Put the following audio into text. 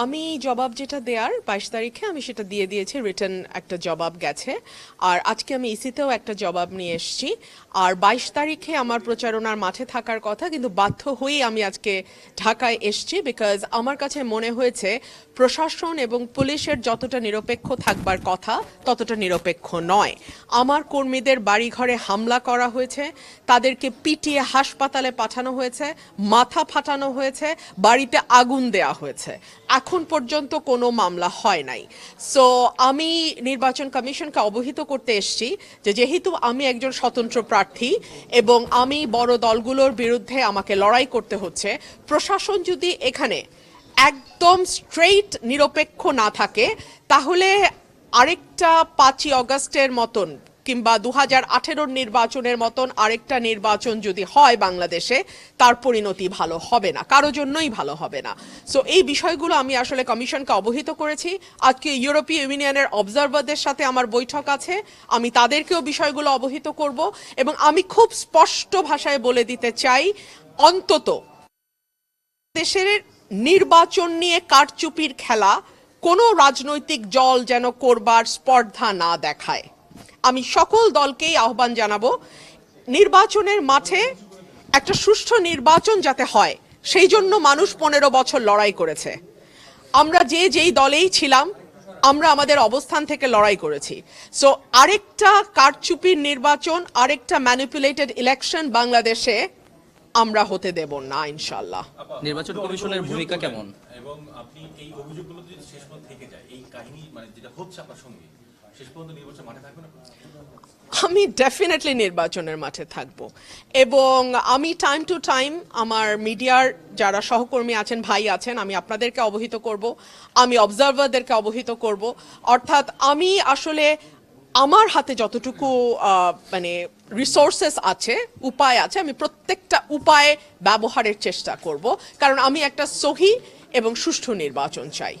আমি জবাব যেটা দেওয়ার বাইশ তারিখে আমি সেটা দিয়ে দিয়েছি, রিটার্ন একটা জবাব গেছে। আর আজকে আমি ইসিতেও একটা জবাব নিয়ে এসেছি। আর বাইশ তারিখে আমার প্রচারণার মাঠে থাকার কথা, কিন্তু বাধ্য হয়েই আমি আজকে ঢাকায় এসেছি বিকজ আমার কাছে মনে হয়েছে প্রশাসন এবং পুলিশের যতটা নিরপেক্ষ থাকবার কথা, ততটা নিরপেক্ষ নয়। আমার কর্মীদের বাড়িঘরে হামলা করা হয়েছে, তাদেরকে পিটিয়ে হাসপাতালে পাঠানো হয়েছে, মাথা ফাটানো হয়েছে, বাড়িতে আগুন দেয়া হয়েছে। এখন পর্যন্ত কোনো মামলা হয় নাই। সো আমি নির্বাচন কমিশনকে অবহিত করতে এসছি যে যেহেতু আমি একজন স্বতন্ত্র প্রার্থী এবং আমি বড় দলগুলোর বিরুদ্ধে আমাকে লড়াই করতে হচ্ছে, প্রশাসন যদি এখানে একদম স্ট্রেইট নিরপেক্ষ না থাকে, তাহলে আরেকটা পাঁচই অগস্টের মতন কিংবা দু হাজার নির্বাচনের মতন আরেকটা নির্বাচন যদি হয় বাংলাদেশে, তার পরিণতি ভালো হবে না, কারও জন্যই ভালো হবে না। সো এই বিষয়গুলো আমি আসলে কমিশনকে অবহিত করেছি। আজকে ইউরোপীয় ইউনিয়নের অবজারভারদের সাথে আমার বৈঠক আছে। আমি তাদেরকেও বিষয়গুলো অবহিত করব এবং আমি খুব স্পষ্ট ভাষায় বলে দিতে চাই, অন্তত দেশের নির্বাচন নিয়ে কারচুপির খেলা কোনো রাজনৈতিক দল যেন করবার স্পর্ধা না দেখায়। আমি সকল দলকেই আহ্বান জানাব নির্বাচনের মাঠে একটা সুষ্ঠু নির্বাচন যাতে হয় সেই জন্য মানুষ পনেরো বছর লড়াই করেছে। আমরা যে যেই দলেই ছিলাম আমরা আমাদের অবস্থান থেকে লড়াই করেছি। সো আরেকটা কারচুপির নির্বাচন আরেকটা ম্যানিপুলেটেড ইলেকশন বাংলাদেশে আমরা হতে দেব না ইনশাল্লাহ নির্বাচন কমিশনের ভূমিকা কেমন? এবং আপনি এই অভিযোগগুলো যদি শেষ পর্যন্ত থেকে যায় এই কাহিনী মানে যেটা হচ্ছে আপনার সঙ্গে আমি ডেফিনেটলি নির্বাচনের মাঠে থাকব। এবং আমি টাইম টু টাইম আমার মিডিয়ার যারা সহকর্মী আছেন, ভাই আছেন, আমি আপনাদেরকে অবহিত করব, আমি অবজারভারদেরকে অবহিত করব। অর্থাৎ আমি আসলে আমার হাতে যতটুকু মানে রিসোর্সেস আছে, উপায় আছে, আমি প্রত্যেকটা উপায় ব্যবহারের চেষ্টা করব। কারণ আমি একটা সহি এবং সুষ্ঠু নির্বাচন চাই।